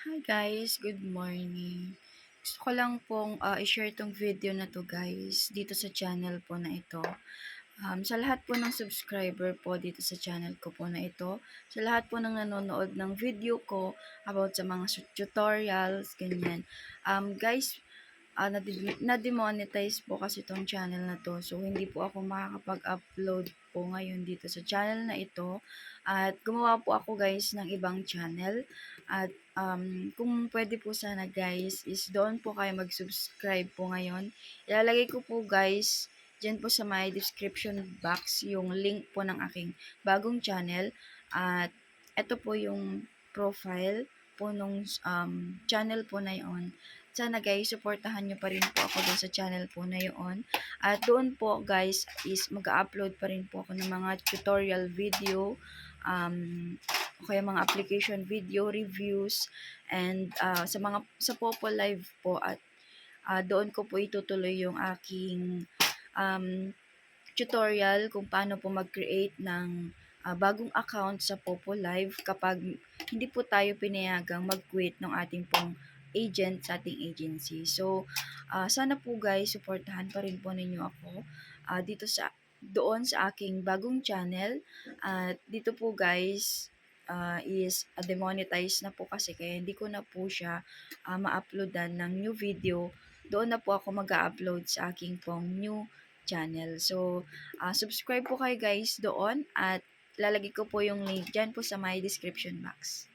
Hi guys, good morning. Gusto ko lang pong ah, i-share tong video na to guys dito sa channel po na ito. Um, sa lahat po ng subscriber po dito sa channel ko po na ito, sa lahat po ng nanonood ng video ko about sa mga tutorials, ganyan. Um, guys, uh, na-demonetize po kasi itong channel na to. So, hindi po ako makakapag-upload po ngayon dito sa channel na ito. At gumawa po ako guys ng ibang channel. At um, kung pwede po sana guys, is doon po kayo mag-subscribe po ngayon. Ilalagay ko po guys, dyan po sa my description box, yung link po ng aking bagong channel. At ito po yung profile po nung um, channel po na yon sana guys, supportahan nyo pa rin po ako dun sa channel po na yun. At doon po guys is mag-upload pa rin po ako ng mga tutorial video, um, o kaya mga application video reviews, and uh, sa mga sa Popo Live po at uh, doon ko po itutuloy yung aking um, tutorial kung paano po mag-create ng uh, bagong account sa Popo Live kapag hindi po tayo pinayagang mag-quit ng ating pong agent sa ating agency. So, uh, sana po guys, supportahan pa rin po ninyo ako uh, dito sa doon sa aking bagong channel. At uh, dito po guys, uh, is uh, demonetize na po kasi kaya hindi ko na po siya uh, ma-uploadan ng new video. Doon na po ako mag-upload sa aking pong new channel. So, uh, subscribe po kayo guys doon at lalagay ko po yung link dyan po sa my description box.